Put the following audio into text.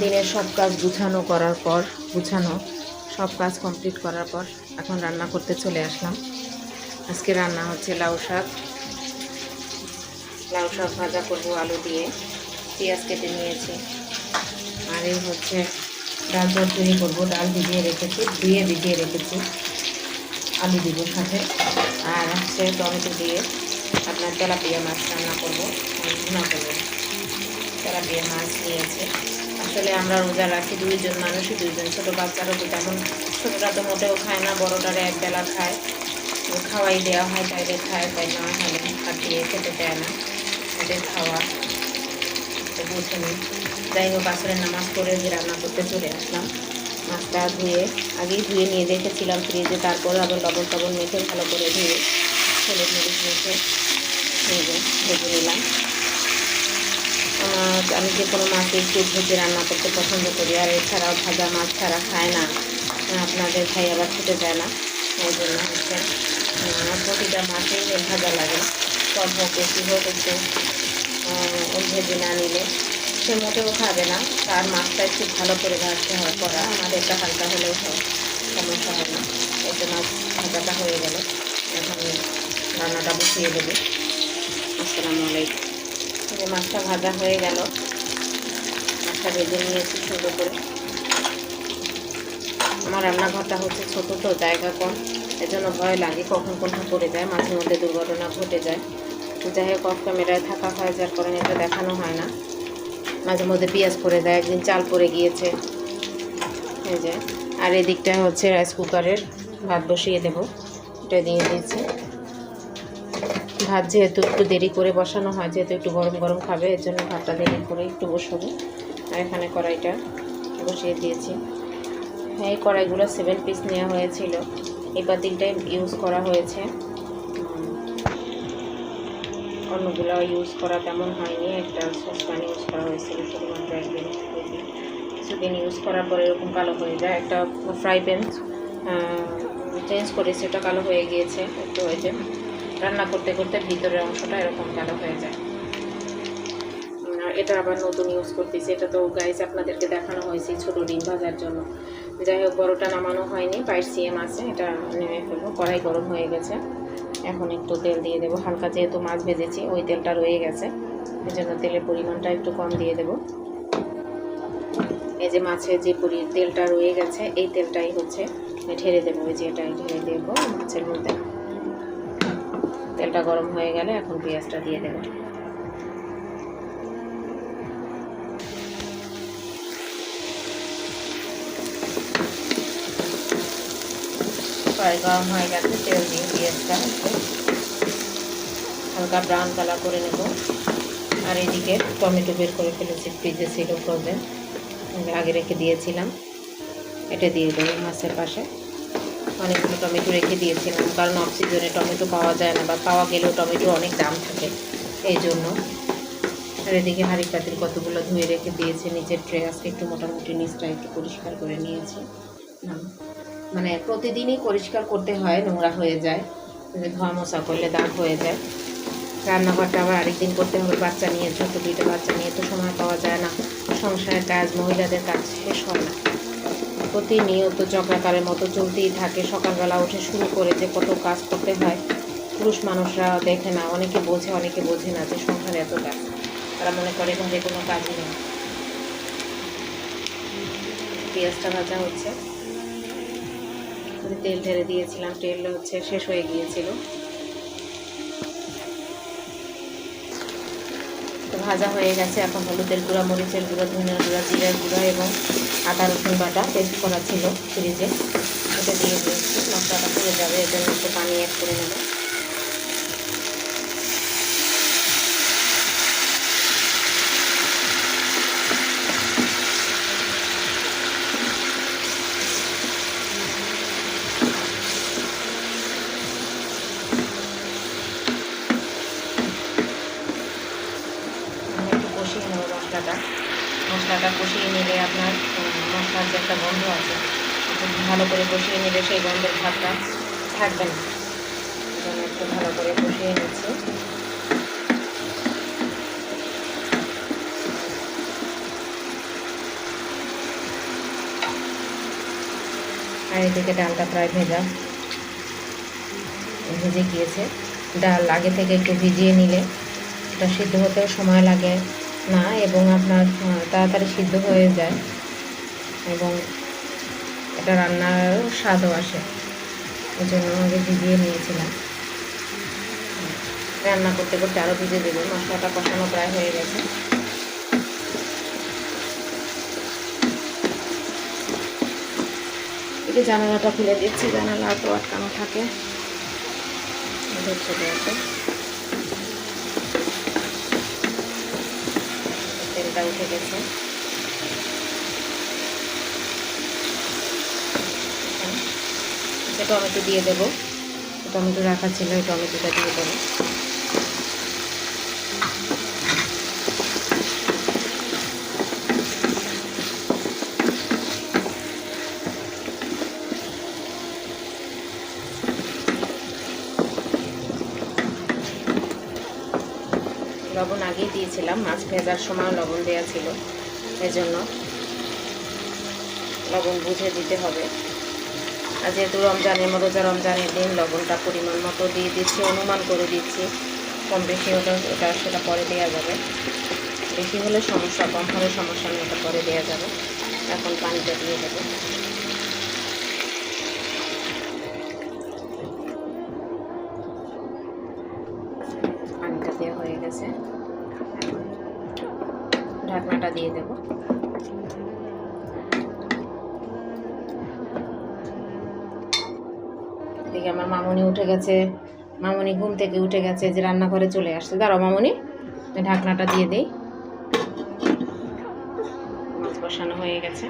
দিনের সব কাজ গুছানো করার পর, গুছানো সব কাজ কমপ্লিট করার পর এখন রান্না করতে চলে আসলাম। আজকে রান্না হচ্ছে লাউ শাক। লাউ শাক ভাজা করব আলু দিয়ে। পেঁয়াজ কেটে নিয়েছি। আর এই হচ্ছে ডাল চচ্চড়ি করব। ডাল ভিজিয়ে রেখেছি, ধুয়ে ভিজিয়ে রেখেছি। আলু দিব সাথে। আর হচ্ছে টমেটো দিয়ে আপনার তেলাপিয়া মাছ রান্না করব। ভুনা করব। তেলাপিয়া মাছ নিয়েছে। আসলে আমরা রোজা রাখি দুইজন মানুষই দুইজন, ছোটো বাচ্চারও তো তেমন ছোটোটা তো মোটেও খায় না, বড়োটারে এক বেলা খায়। খাওয়াই দেওয়া হয় তাইলে খায়, তাই না, হলে দিয়ে খেতে দেয় না। ওদের খাওয়া তো বুঝে নিই। যাই হোক আসলে নামাজ পড়ে যে রান্না করতে চলে আসলাম। মাছটা ধুয়ে, আগেই ধুয়ে নিয়ে রেখেছিলাম ফ্রিজে, তারপর আবার লবণ টবণ মেখে ভালো করে ধুয়ে ছেলে মরিচ মেখে ভেজে নিলাম। আমার আমি যে কোনো মাছ একটু ভেজে রান্না করতে পছন্দ করি, আর এছাড়াও ভাজা মাছ ছাড়া খায় না। আপনাদের ভাই আবার খেতে চায় না ওই জন্য হচ্ছে আমার প্রতিটা মাছেই ভাজা লাগে। সব হোক, বেশি হোক, একটু ভেজে না নিলে সে মোটেও খাবে না। তার মাছটা একটু ভালো করে ভাজতে হয় করা আমাদেরটা হালকা হলেও হয়, সমস্যা হয় না। এতে মাছ ভাজাটা হয়ে গেল। এখন রান্নাটা বসিয়ে দেবো। আসসালামু আলাইকুম। যে মাছটা ভাজা হয়ে গেল। মাছটা ভেজে নিয়েছি সুন্দর করে। আমার রান্নাঘরটা হচ্ছে ছোটো তো, জায়গা কম। এজন্য ভয় লাগে কখন কোনটা পড়ে যায়, মাঝে মধ্যে দুর্ঘটনা ঘটে যায়। যাই হোক অফ ক্যামেরায় থাকা হয়, যার কারণে এটা দেখানো হয় না। মাঝে মধ্যে পেঁয়াজ পড়ে যায়, একদিন চাল পড়ে গিয়েছে। হয়ে যায় আর এদিকটা হচ্ছে রাইস কুকারের ভাত বসিয়ে দেবো। এটা দিয়ে দিয়েছি। ভাত যেহেতু একটু দেরি করে বসানো হয়, যেহেতু একটু গরম গরম খাবে, এর জন্য ভাতটা দেরি করে একটু বসাবো। আর এখানে কড়াইটা বসিয়ে দিয়েছি। হ্যাঁ এই কড়াইগুলো সেভেন পিস নেওয়া হয়েছিল। এই পাতিলটাই ইউজ করা হয়েছে। অন্যগুলো ইউজ করা তেমন হয়নি। একটা সসপ্যান ইউজ করা হয়েছিল শুধুমাত্র একদিন। কিছুদিন ইউজ করার পরে এরকম কালো হয়ে যায়। একটা ফ্রাই প্যান চেঞ্জ করেছি, ওটা কালো হয়ে গিয়েছে। একটু হয়ে যায় রান্না করতে করতে ভিতরের অংশটা এরকম কালো হয়ে যায়। এটা আবার নতুন ইউজ করতেছি। এটা তো গাইস আপনাদেরকে দেখানো হয়েছে ছোটো ডিম ভাজার জন্য। যাই হোক বড়োটা নামানো হয়নি। বাইশ সিএম আছে, এটা নেমে ফেলব। কড়াই গরম হয়ে গেছে। এখন একটু তেল দিয়ে দেবো। হালকা যেহেতু মাছ ভেজেছি, ওই তেলটা রয়ে গেছে। এই জন্য তেলের পরিমাণটা একটু কম দিয়ে দেবো। এই যে মাছের যে পরি তেলটা রয়ে গেছে, এই তেলটাই হচ্ছে, ঢেলে দেবো। ওই যে এটাই ঢেলে দেবো মাছের মধ্যে। তেলটা গরম হয়ে গেলে এখন পেঁয়াজটা দিয়ে দেবো। গরম হয়ে গেছে, তেল দিয়ে পেঁয়াজটা হালকা ব্রাউন কালার করে নেব। আর এদিকে টমেটো বের করে ফেলেছি, ফ্রিজে ছিল ফ্রোজেন আগে রেখে দিয়েছিলাম, এটা দিয়ে দেবো মাছের পাশে। অনেকগুলো টমেটো রেখে দিয়েছিলাম, কারণ অফ সিজনে টমেটো পাওয়া যায় না বা পাওয়া গেলেও টমেটো অনেক দাম থাকে। এই জন্য আর এদিকে হাঁড়ি পাতিল কতগুলো ধুয়ে রেখে দিয়েছে, নিচের ট্রে আজকে একটু মোটামুটি নিচটা একটু পরিষ্কার করে নিয়েছি। মানে প্রতিদিনই পরিষ্কার করতে হয়, নোংরা হয়ে যায়। ধোয়া মশা করলে দাগ হয়ে যায়। রান্নাঘরটা আবার আরেকদিন করতে হবে, বাচ্চা নিয়ে, ছোটো দুইটা বাচ্চা নিয়ে তো সময় পাওয়া যায় না। সংসারের কাজ, মহিলাদের কাজ শেষ হয় না। প্রতিনিয়ত চক্রাকারের মতো চলতেই থাকে। সকালবেলা উঠে শুরু করে যে কত কাজ করতে হয়, পুরুষ মানুষরা দেখে না, অনেকে বোঝে অনেকে বোঝে না যে সংসারে এত কাজ। তারা মনে করে ঘরে কোনো কাজই নেই। পেঁয়াজটা ভাজা হচ্ছে। তেল ঢেলে দিয়েছিলাম, তেল হচ্ছে শেষ হয়ে গিয়েছিল। ভাজা হয়ে গেছে। এখন হলুদের গুঁড়া, মরিচের গুঁড়া ধনিয়ার গুঁড়া, জিরার গুঁড়া এবং আদা, রসুন বাটা পেস্ট করা ছিল ফ্রিজে। এটা দিয়ে দিয়েছি। মশলাটা পুড়ে যাবে এর মধ্যে পানি অ্যাড করে নেব। মশলাটা। মশলাটা কষিয়ে নিলে আপনার মশলার যে একটা গন্ধ আছে ভালো করে কষিয়ে নিলে সেই গন্ধের ভাতটা থাকবে না। একটু ভালো করে কষিয়ে নিচ্ছে। আর এদিকে ডালটা প্রায় ভেজা। ভেজে গিয়েছে। ডাল আগে থেকে একটু ভিজিয়ে নিলে, এটা সিদ্ধ হতেও সময় লাগে। না এবং আপনার তাড়াতাড়ি সিদ্ধ হয়ে যায় এবং এটা রান্নারও স্বাদও আসে। এই জন্য আগে ভিজিয়ে নিয়েছিলাম। রান্না করতে করতে আরও ভিজে দেবো। মশলাটা কষানো প্রায় হয়ে গেছে। জানালাটা খুলে দিচ্ছি, জানালা তো আটকানো থাকে। এদের চলে আসে তেলটা উঠে গেছে। টমেটো দিয়ে দেবো। টমেটো রাখা ছিল ওই টমেটোটা দিয়ে দেবো। লবণ আগেই দিয়েছিলাম, মাছ ভেজার সময় লবণ দেওয়া ছিল। এজন্য লবণ বুঝে দিতে হবে। আর যেহেতু রমজানের রোজা রমজানের দিন লবণটা পরিমাণ মতো দিয়ে দিচ্ছি, অনুমান করে দিচ্ছি। কম বেশি হলে ওটা সেটা পরে দেওয়া যাবে। বেশি হলে সমস্যা, কম হলে সমস্যা নেই পরে দেওয়া যাবে। এখন পানিটা দিয়ে দেবো পানিটা দেওয়া হয়ে গেছে ঢাকনাটা দিয়ে দেবো। এদিকে আমার মামুনি উঠে গেছে। মামনি ঘুম থেকে উঠে গেছে, যে রান্নাঘরে চলে আসছে। দাঁড়াও মামুনি ঢাকনাটা দিয়ে দিই। মাছ বসানো হয়ে গেছে।